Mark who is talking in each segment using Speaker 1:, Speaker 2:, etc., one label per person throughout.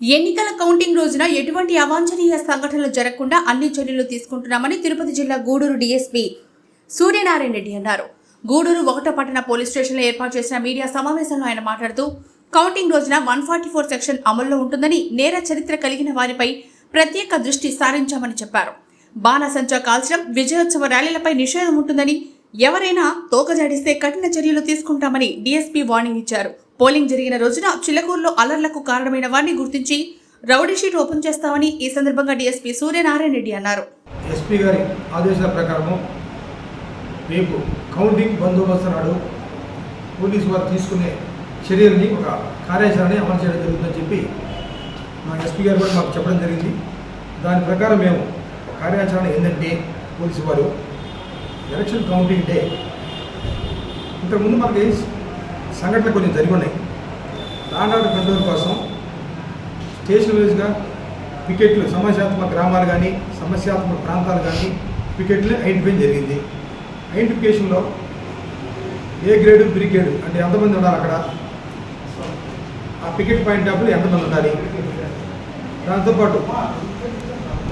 Speaker 1: ఎన్నికల కౌంటింగ్ రోజున ఎటువంటి అవాంఛనీయ సంఘటనలు జరగకుండా అన్ని చర్యలు తీసుకుంటున్నామని తిరుపతి జిల్లా గూడూరు డీఎస్పీ సూర్యనారాయణ రెడ్డి అన్నారు. గూడూరు ఒకటో పట్టణ పోలీస్ స్టేషన్లో ఏర్పాటు చేసిన మీడియా సమావేశంలో ఆయన మాట్లాడుతూ కౌంటింగ్ రోజున వన్ ఫార్టీ ఫోర్ సెక్షన్ అమల్లో ఉంటుందని నేర చరిత్ర కలిగిన వారిపై ప్రత్యేక దృష్టి సారించామని చెప్పారు. బాణసంచా కాల్చడం విజయోత్సవ ర్యాలీలపై నిషేధం ఉంటుందని ఎవరైనా తోకజాడిస్తే కఠిన చర్యలు తీసుకుంటామని డీఎస్పీ వార్నింగ్ ఇచ్చారు. పోలింగ్ జరిగిన రోజున చిలకూరులో అలర్లకు కారణమైన వారిని గుర్తించి రౌడీ షీట్ ఓపెన్ చేస్తామని ఈ సందర్భంగా డీఎస్పీ సూర్యనారాయణ రెడ్డి అన్నారు.
Speaker 2: ఎస్పీ గారి ఆదేశాల ప్రకారము రేపు కౌంటింగ్ బందోబస్తు నాడు పోలీసు వారు తీసుకునే చర్యల్ని ఒక కార్యాచరణని అమలు చేయడం జరుగుతుందని చెప్పి మా ఎస్పీ గారు కూడా మాకు చెప్పడం జరిగింది. దాని ప్రకారం మేము కార్యాచరణ ఏంటంటే పోలీసు వారు ఎలక్షన్ కౌంటింగ్ డే. ఇంతకుముందు మనకి సంఘటనలు కొంచెం జరిగి ఉన్నాయి లాండ్ కంట్రోల్ కోసం స్టేషన్ వైజ్గా పికెట్లు సమస్యాత్మక గ్రామాలు కానీ సమస్యాత్మక ప్రాంతాలు కానీ పికెట్లు ఐడెంటిఫై జరిగింది. ఐడెంటిఫికేషన్లో ఏ గ్రేడు బి గ్రేడు అంటే ఎంతమంది ఉండాలి అక్కడ? ఆ పికెట్ పాయింట్ డబ్బులు ఎంతమంది ఉండాలి? దాంతోపాటు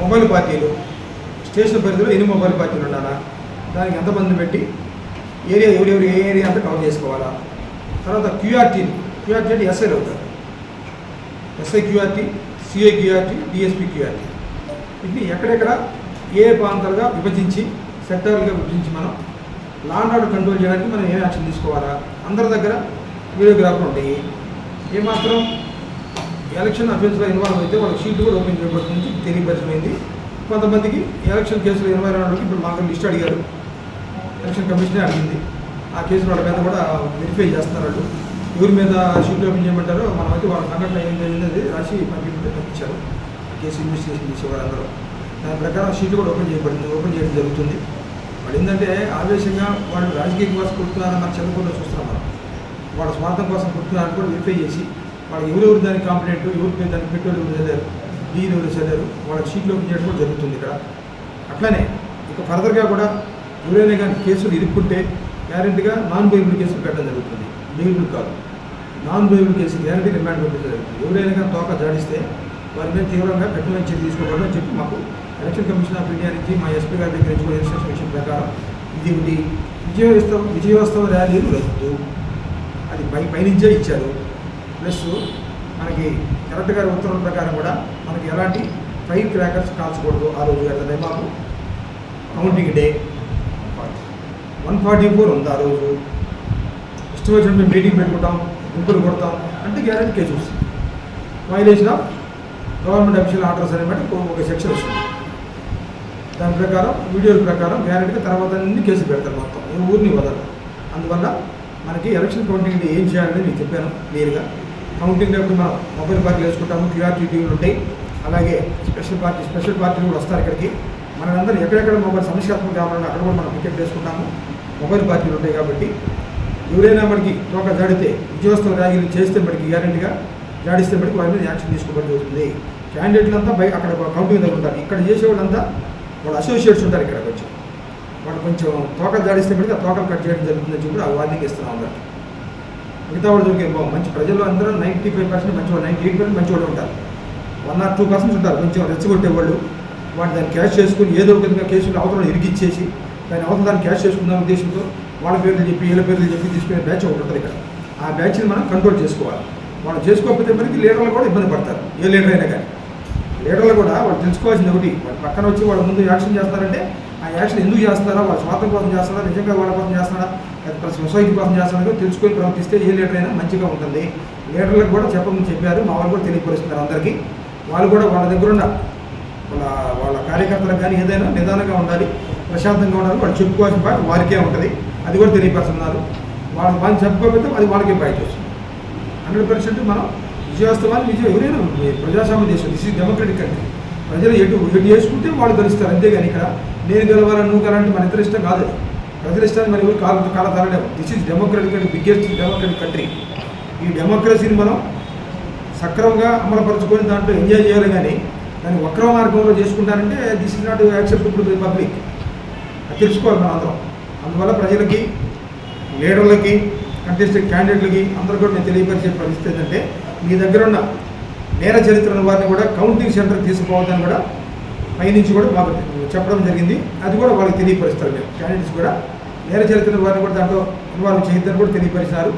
Speaker 2: మొబైల్ పార్టీలు స్టేషన్ పరిధిలో ఎన్ని మొబైల్ పార్టీలు ఉండాలా? దానికి ఎంతమంది పెట్టి ఏరియా ఎవరెవరు ఏ ఏరియా అంతా కవర్ చేసుకోవాలా? తర్వాత క్యూఆర్టీ క్యూఆర్టీ అంటే ఎస్ఐలు అవుతారు SI QRT CI QRT DSP QRT. ఇది ఎక్కడెక్కడ? ఏ ప్రాంతాలుగా విభజించి సెక్టార్లుగా విభజించి మనం లాండ్ ఆర్డర్ కంట్రోల్ చేయడానికి మనం ఏం యాక్షన్ తీసుకోవాలా? అందరి దగ్గర వీడియోగ్రాఫర్ ఉంటాయి. ఏమాత్రం ఎలక్షన్ అఫెన్స్లో ఇన్వాల్వ్ అయితే వాళ్ళకి షీట్ కూడా ఓపెన్ చేయబడుతుంది తెలియపరచమైంది కొంతమందికి ఎలక్షన్ కేసులో ఇన్వాల్వ్ అయినప్పుడు ఇప్పుడు మాకు లిస్ట్ అడిగారు. ఎలక్షన్ కమిషనే అడిగింది. ఆ కేసులు వాళ్ళ మీద కూడా వెరిఫై చేస్తున్నారు ఎవరి మీద షీట్ ఓపెన్ చేయమంటారో అయితే వాళ్ళ సంఘటన ఏం జరిగింది రాసి పంపించే పంపించారు. కేసు ఇన్వెస్టిగేషన్ చేసేవారు అందరూ దాని ప్రకారం షీట్ కూడా ఓపెన్ చేయబడింది. ఓపెన్ చేయడం జరుగుతుంది. వాళ్ళు ఏంటంటే ఆవేశంగా వాళ్ళు రాజకీయ కోసం కొడుతున్నారని మనం చదువుకుంటూ చూస్తున్నాం మనం. వాళ్ళ స్వార్థం కోసం కొడుతున్నారని కూడా వెరిఫై చేసి వాళ్ళు ఎవరెవరు దానికి కాంప్లైంట్ ఎవరి మీద దానికి పెట్రోల్ ఎవరు చదివారు డీలు ఎవరు చదివారు వాళ్ళ షీట్లు ఓపెన్ చేయడం కూడా జరుగుతుంది ఇక్కడ. అట్లానే ఇక ఫర్దర్గా కూడా ఎవరైనా కానీ కేసులు ఇరుక్కుంటే గ్యారెంటీగా నాన్ బెయిలబుల్ కేసులు పెట్టడం జరుగుతుంది. బెయిలబుల్ కాదు. Non bailable case guarantee remand పెట్టడం జరుగుతుంది. ఎవరైనా కానీ తోక జాడిస్తే వారి మీద తీవ్రంగా కఠినమైన చర్య తీసుకోవడం అని చెప్పి మాకు ఎలక్షన్ కమిషన్ ఆఫ్ ఇండియా నుంచి మా ఎస్పీ గారి దగ్గర నుంచి కూడా ఇన్స్ట్రక్షన్ విషయం ప్రకారం ఇది ఒకటి. విజయోత్సవ విజయోత్సవ ర్యాలీలు రద్దు అది పై పైనుంచే ఇచ్చారు. ప్లస్ మనకి కరెక్ట్ గారి ఉత్తర్వుల ప్రకారం కూడా మనకి ఎలాంటి ఫైర్ క్రాకర్స్ కాల్చకూడదు ఆ రోజు అట్లనే మాకు counting day. One forty four ఉంది ఆ రోజు. ఇష్టం వచ్చినప్పుడు మీటింగ్ పెట్టుకుంటాం గుంపులు కొడతాం అంటే గ్యారెంటీ కేసు వస్తుంది violation of government official orders అనే ఒక సెక్షన్ వస్తుంది. దాని ప్రకారం వీడియోల ప్రకారం గ్యారెంటీగా తర్వాత అన్ని కేసులు పెడతారు మొత్తం. ఏ ఊరిని వదలరు. అందువల్ల మనకి ఎలక్షన్ కౌంటింగ్ ఏం చేయాలని నేను చెప్పాను క్లియర్గా. కౌంటింగ్ అప్పుడు మనం మొబైల్ పార్టీలు వేసుకుంటాము క్యూఆర్టీ టీవీలు ఉంటాయి. అలాగే స్పెషల్ పార్టీ స్పెషల్ పార్టీలు కూడా వస్తారు ఇక్కడికి. మనందరూ ఎక్కడెక్కడ మొబైల్ సమస్యాత్మక కావాలన్నా అక్కడ కూడా మనం టికెట్ వేసుకుంటాము. మొబైల్ పార్టీలు ఉంటాయి కాబట్టి ఎవరైనా మనకి తోక జాడితే విజయోత్సవ ర్యాలీలు చేస్తే మనకి గ్యారెంటీగా జాడిస్తే మనకి వారి మీద యాక్షన్ తీసుకోవడం జరుగుతుంది. క్యాండిడేట్లంతా బయట అక్కడ కౌంటింగ్ దగ్గర ఉంటారు. ఇక్కడ చేసేవాళ్ళంతా వాళ్ళ అసోసియేట్స్ ఉంటారు ఇక్కడ కొంచెం. వాళ్ళు కొంచెం తోకలు జాడిస్తే మనకి ఆ తోకలు కట్ చేయడం జరుగుతుందని చెప్పి ఆ వార్నింగ్ ఇస్తున్నాం అందరికి మిగతా వాళ్ళు దొరికే మంచి ప్రజలు అందరూ నైంటీ ఫైవ్ పర్సెంట్ మంచి వాళ్ళు నైంటీ ఎయిట్ పర్సెంట్ మంచి వాళ్ళు ఉంటారు. వన్ ఆర్ టూ పర్సెంట్ ఉంటారు. కొంచెం రెచ్చగొట్టే వాళ్ళు వాడు దాన్ని క్యాష్ చేసుకుని ఏదో ఒక విధంగా కేసులు అవతల ఇరిగిచ్చేసి దాని అవతల దాన్ని క్యాష్ చేసుకుందాం ఉద్దేశంతో వాళ్ళ పేర్లు చెప్పి వీళ్ళ పేర్లు చెప్పి తీసుకునే బ్యాచ్ ఒకటి ఉంటుంది ఇక్కడ. ఆ బ్యాచ్ని మనం కంట్రోల్ చేసుకోవాలి. వాళ్ళు చేసుకోకపోతే మనకి లీడర్లు కూడా ఇబ్బంది పడతారు. ఏ లీడర్ అయినా కానీ. లీడర్లు కూడా వాళ్ళు తెలుసుకోవాల్సింది ఒకటి. వాళ్ళ పక్కన వచ్చి వాళ్ళ ముందు యాక్షన్ చేస్తారంటే ఆ యాక్షన్ ఎందుకు చేస్తారా? వాళ్ళ స్వార్థం కోసం చేస్తారా? నిజంగా వాళ్ళ కోసం చేస్తారా? లేదా సొసైటీ కోసం చేస్తారో తెలుసుకొని ప్రవర్తిస్తే ఏ లీడర్ అయినా మంచిగా ఉంటుంది. లీడర్లకు కూడా చెప్పమని చెప్పారు. మా వాళ్ళు కూడా తెలియపరుస్తున్నారు అందరికీ. వాళ్ళు కూడా వాళ్ళ దగ్గర ఉన్న వాళ్ళ వాళ్ళ కార్యకర్తలకు కానీ ఏదైనా నిదానంగా ఉండాలి ప్రశాంతంగా ఉండాలి వాళ్ళు చెప్పుకోవాల్సిన బాధ వారికే ఉంటుంది. అది కూడా తెలియపరుస్తున్నారు. వాళ్ళు వాళ్ళు చెప్పుకోకపోతే అది వాళ్ళకే బయట వస్తుంది హండ్రెడ్ పర్సెంట్ మనం విజయోత్సవాన్ని విజయం ఎవరైనా ప్రజాస్వామ్య దేశం దిస్ ఇస్ డెమోక్రటిక్ కంట్రీ ప్రజలు ఎటు ఎటు చేసుకుంటే వాళ్ళు గెలుస్తారు. అంతేగాని ఇక్కడ నేను గెలవాలని నువ్వు గెలాలంటే మన ఇతర ఇష్టం కాదు ప్రజల ఇష్టాన్ని మరి ఎవరు కాలు కాల తరలేము this is democratic and biggest democratic country ఈ డెమోక్రసీని మనం సక్రమంగా అమలుపరచుకొని దాంట్లో ఎంజాయ్ చేయాలి కానీ దాన్ని వక్ర మార్గంలో చేసుకుంటారంటే this is not acceptable to the public అది తెలుసుకోవాలి మనం అందరం. అందువల్ల ప్రజలకి లీడర్లకి కంటెస్టెడ్ క్యాండిడేట్లకి అందరూ కూడా నేను తెలియపరిచే పరిస్థితి ఏంటంటే మీ దగ్గర ఉన్న నేర చరిత్ర ఉన్న వారిని కూడా కౌంటింగ్ సెంటర్ తీసుకుపోవద్దని కూడా పైనుంచి కూడా మాకు చెప్పడం జరిగింది. అది కూడా వాళ్ళకి తెలియపరుస్తారు. మేము క్యాండిడేట్స్ కూడా నేర చరిత్ర వారిని కూడా దాంట్లో ఇన్వాల్వ్ చేయొద్దని కూడా తెలియపరిచినారు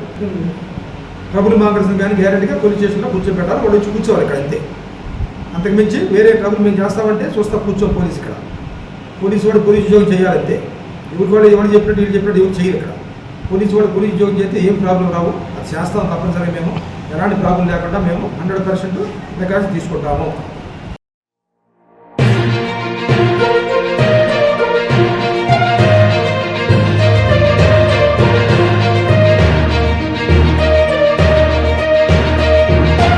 Speaker 2: ట్రబుల్ మాంగర్స్ని కానీ గ్యారెంటీగా పోలీస్ స్టేషన్లో కూర్చోబెట్టాలి. వాళ్ళు వచ్చి కూర్చోవాలి ఇక్కడ అంతే. అంతకుమించి వేరే ట్రబుల్ మేము చేస్తామంటే చూస్తా కూర్చో పోలీస్ ఇక్కడ. పోలీసు వాడు పోలీస్ ఉద్యోగం చేయాలంటే ఎవరు వాళ్ళు ఎవరు చెప్పినట్టు వీళ్ళు చెప్పినట్టు ఎవరు చేయరు ఇక్కడ. పోలీసు వాడు పోలీస్ ఉద్యోగం చేస్తే ఏం ప్రాబ్లం రావు అది చేస్తాం తప్పనిసరిగా మేము. ఎలాంటి ప్రాబ్లం లేకుండా మేము హండ్రెడ్ పర్సెంట్ ప్రకాశం తీసుకుంటాము.